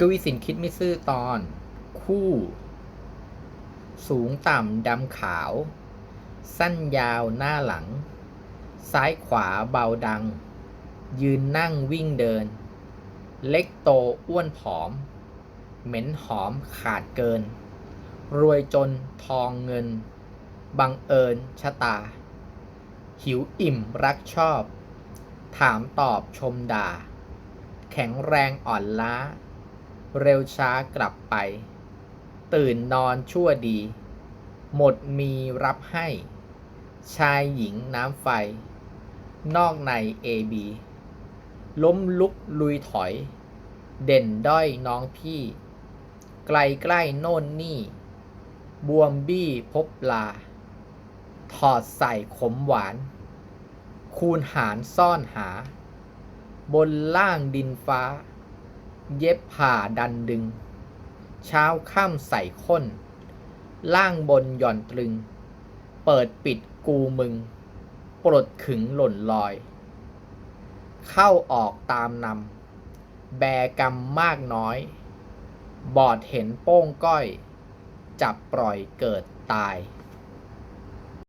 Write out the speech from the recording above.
กวีสินคิดไม่ซื่อตอน คู่ สูงต่ำดำขาว สั้นยาวหน้าหลัง ซ้ายขวาเบาดัง ยืนนั่งวิ่งเดิน เล็กโตอ้วนผอม เหม็นหอมขาดเกิน รวยจนทองเงิน บังเอิญชะตา หิวอิ่มรักชอบ ถามตอบชมด่า แข็งแรงอ่อนล้า เร็วช้ากลับไป ตื่นนอนชั่วดี หมดมีรับให้ ชายหญิงน้ำไฟ นอกในเอบีล้มลุกลุยถอย เด่นด้อยน้องพี่ ไกลใกล้โน่นนี่ บวมบี้พบลา ถอดใส่ขมหวาน คูณหารซ่อนหา บนล่างดินฟ้า เย็บผ่าดันดึง เช้าค่ำใส่ข้น ล่างบนหย่อนตรึง เปิดปิดกูมึง ปลดขึงหล่นลอย เข้าออกตามนำ แบกรรมมากน้อย บอดเห็นโป้งก้อย จับปล่อยเกิดตาย